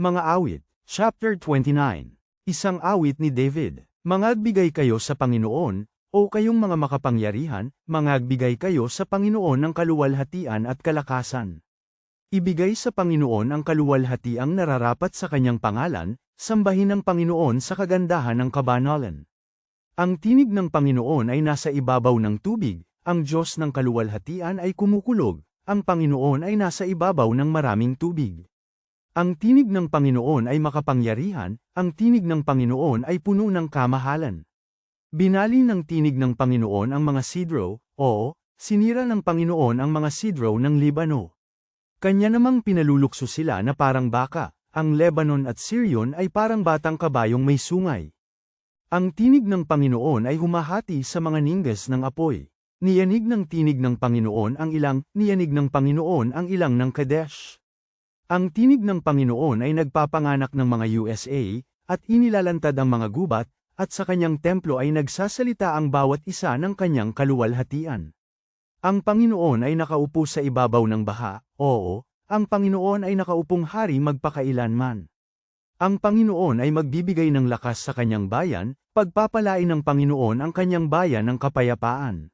Mga awit, Chapter 29. Isang awit ni David. Mangagbigay kayo sa Panginoon, o kayong mga makapangyarihan, mangagbigay kayo sa Panginoon ng kaluwalhatian at kalakasan. Ibigay sa Panginoon ang kaluwalhatiang nararapat sa kanyang pangalan, sambahin ng Panginoon sa kagandahan ng kabanalan. Ang tinig ng Panginoon ay nasa ibabaw ng tubig, ang Diyos ng kaluwalhatian ay kumukulog, ang Panginoon ay nasa ibabaw ng maraming tubig. Ang tinig ng Panginoon ay makapangyarihan, ang tinig ng Panginoon ay puno ng kamahalan. Binali ng tinig ng Panginoon ang mga sidro, o, sinira ng Panginoon ang mga sidro ng Libano. Kanya namang pinalulukso sila na parang baka, ang Lebanon at Sirion ay parang batang kabayong may sungay. Ang tinig ng Panginoon ay humahati sa mga ninggas ng apoy. Niyanig ng tinig ng Panginoon ang ilang, niyanig ng Panginoon ang ilang ng Kadesh. Ang tinig ng Panginoon ay nagpapanganak ng mga USA, at inilalantad ang mga gubat, at sa kanyang templo ay nagsasalita ang bawat isa ng kanyang kaluwalhatian. Ang Panginoon ay nakaupo sa ibabaw ng baha, oo, ang Panginoon ay nakaupong hari magpakailanman. Ang Panginoon ay magbibigay ng lakas sa kanyang bayan, pagpapalain ng Panginoon ang kanyang bayan ng kapayapaan.